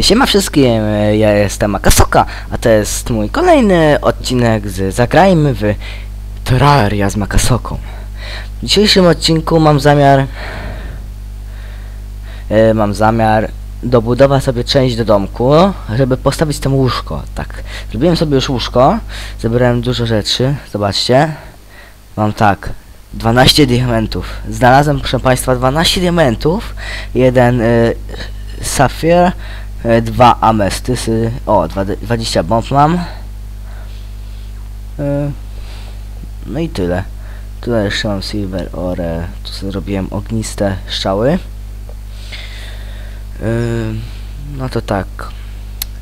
Siema wszystkim, e, ja jestem Akasoka, a to jest mój kolejny odcinek z Zagrajmy w Terraria z Makasoką. W dzisiejszym odcinku mam zamiar... E, mam zamiar dobudować sobie część do domku, żeby postawić tam łóżko, tak. Zrobiłem sobie już łóżko, zebrałem dużo rzeczy, zobaczcie. Mam tak, 12 diamentów. Znalazłem, proszę Państwa, 12 diamentów, jeden y, safir, y, dwa amestysy, o, dwa, 20 bomb mam. Y, no i tyle. Tutaj jeszcze mam silver ore, tu zrobiłem ogniste strzały. Y, no to tak.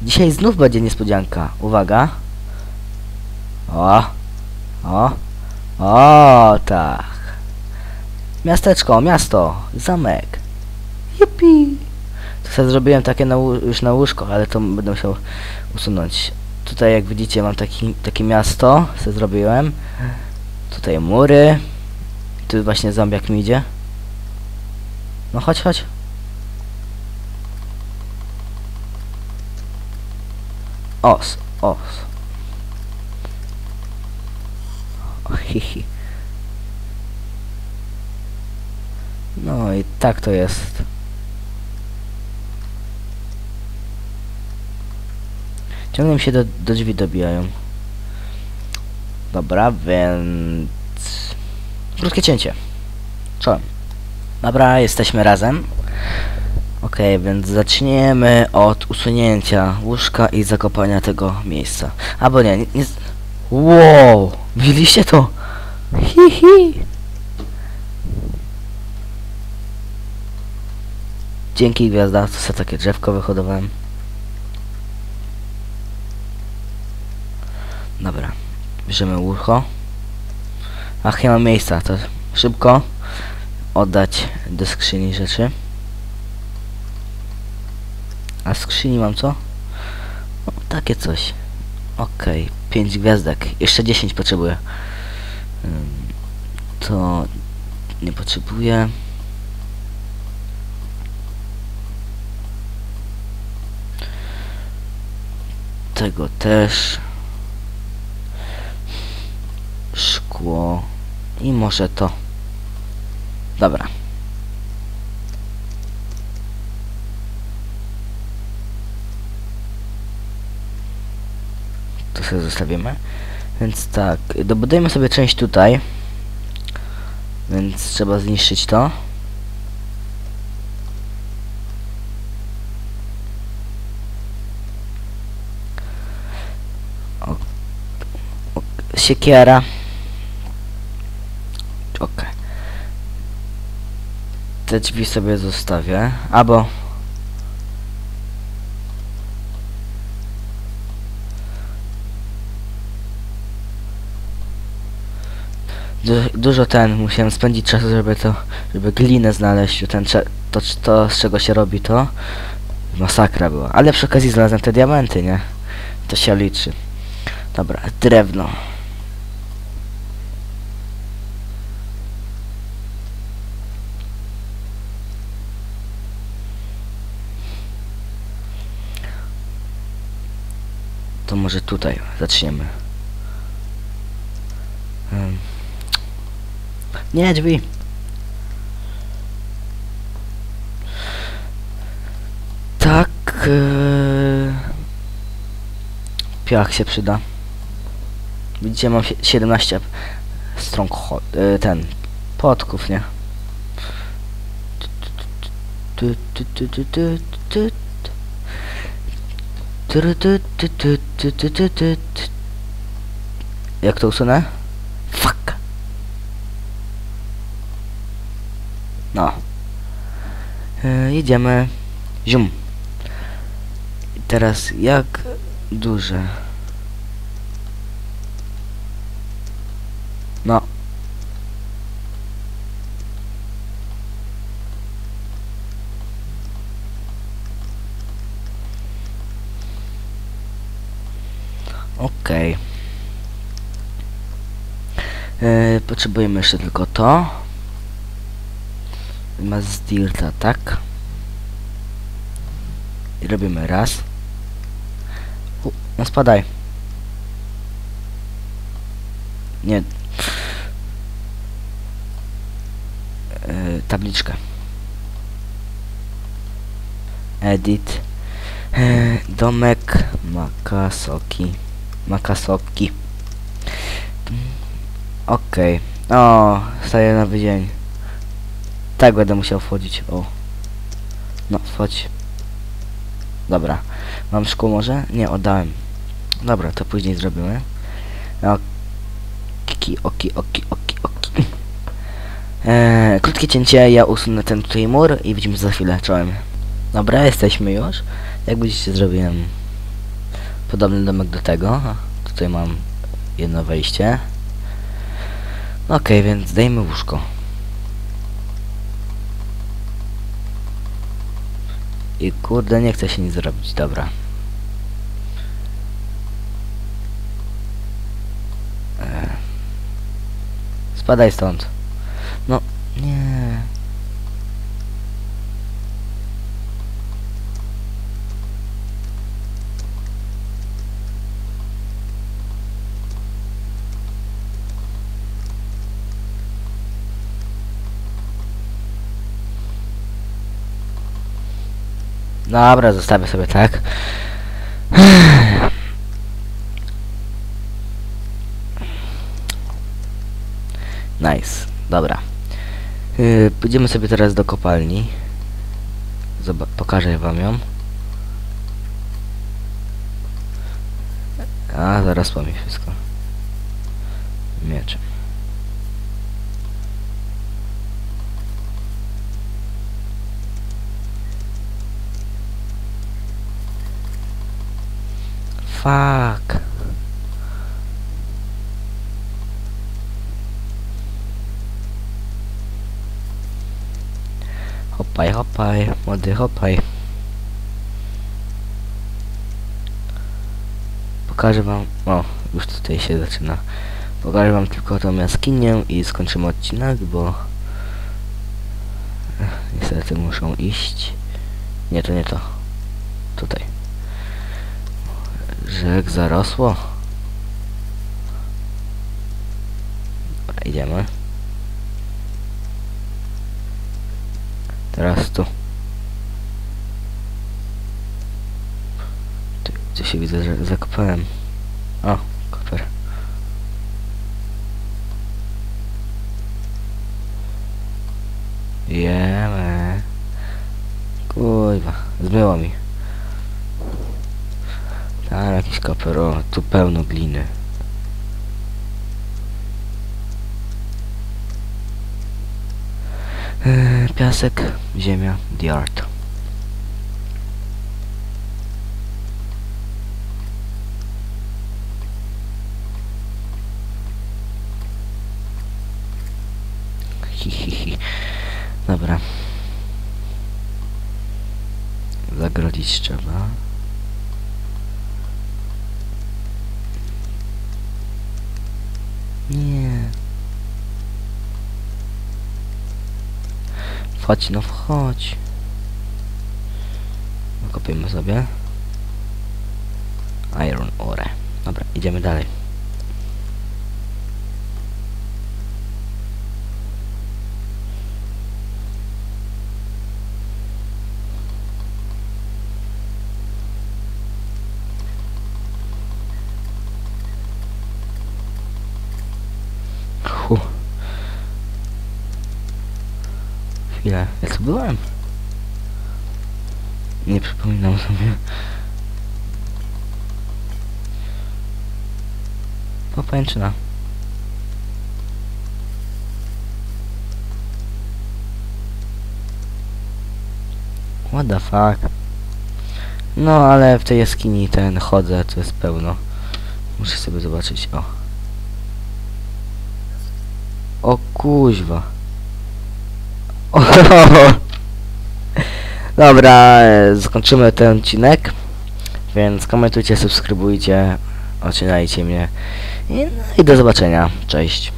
Dzisiaj znów będzie niespodzianka. Uwaga. O. O. O, tak. Miasteczko, miasto, zamek. Yippee. Sobie zrobiłem takie na, już na łóżko, ale to będę musiał usunąć. Tutaj jak widzicie mam taki, takie miasto, sobie zrobiłem. Tutaj mury. Tu właśnie zombiak mi idzie. No chodź, chodź. Os, os. O, hihi. No i tak to jest. Ciągle mi się do, do drzwi dobijają. Dobra, więc... Krótkie cięcie. Czołem. Dobra, jesteśmy razem. Okej, więc zaczniemy od usunięcia łóżka i zakopania tego miejsca. Albo nie, nie... nie wow! Widzieliście to? Hi, hi. Dzięki gwiazda, to sobie takie drzewko wyhodowałem. Bierzemy łóżko. Ach, nie ma miejsca, to szybko oddać do skrzyni rzeczy. A w skrzyni mam co? O, takie coś. Okej, 5 gwiazdek. Jeszcze 10 potrzebuję. To nie potrzebuję. Tego też. Szkło. I może to. Dobra. To sobie zostawimy. Więc tak, dobudujemy sobie część tutaj. Więc trzeba zniszczyć to. Siekiera. Okej. Te drzwi sobie zostawię. Albo Du dużo ten, musiałem spędzić czasu, żeby to, żeby glinę znaleźć, ten, to, to, z czego się robi to, masakra była, ale przy okazji znalazłem te diamenty, nie, to się liczy. Dobra, drewno. To może tutaj zaczniemy. Hmm. Nie, drzwi. Tak. Yy... Piach się przyda. Widzicie, mam sie- 17 stronghold, yy, ten, podków, nie? Tu, tu, tu, tu, tu, tu, tu, tu, tu. Jak to usunę? Fuck. No. E, jedziemy. Zium. Teraz jak duże? Okej. E, potrzebujemy jeszcze tylko to. Ma z dirta, tak? I robimy raz. U, no spadaj. Nie. Yy, tabliczkę. Edit. Yy, domek Makasoki. Makasoki. Okej. O, staję nowy dzień. Tak będę musiał wchodzić. O. No, wchodź. Dobra. Mam szkło może? Nie, oddałem. Dobra, to później zrobimy. Oki, oki, oki, oki, oki. Eee, krótkie cięcie, ja usunę ten tutaj mur i widzimy za chwilę. Czołem. Dobra, jesteśmy już. Jak widzicie, zrobiłem podobny domek do tego. Tutaj mam jedno wejście. Okej, więc dajmy łóżko. I kurde, nie chce się nic zrobić, dobra. Eee. Spadaj stąd. No, nie. Dobra, zostawię sobie tak. Nice, dobra. Yy, pójdziemy sobie teraz do kopalni. Zoba pokażę wam ją. A, zaraz mi wszystko. Mieczem. Fuck. Hopaj, hopaj, młody, hopaj. Pokażę wam, o, już tutaj się zaczyna. Pokażę wam tylko tą jaskinię i skończymy odcinek, bo niestety muszą iść. Nie, to nie to. Tutaj. Że zarosło. Idziemy. Teraz tu. Tu się widzę, że zakopałem. O, koper. Jemy. Kurwa, zmyło mi. Tam jakiś koper, o, tu pełno gliny. Eee, piasek, ziemia, the art. Dobra. Zagrodzić trzeba. Nie. Wchodź, no wchodź. Kopiemy sobie. Iron ore. Dobra, idziemy dalej. Hu. Chwilę, ja tu byłem? Nie przypominam sobie. Popęczyna. What the fuck? No, ale w tej jaskini ten chodzę, to jest pełno. Muszę sobie zobaczyć, o. O kuźwa. Dobra, e, skończymy ten odcinek. Więc komentujcie, subskrybujcie, ocinajcie mnie. I, no, i do zobaczenia. Cześć.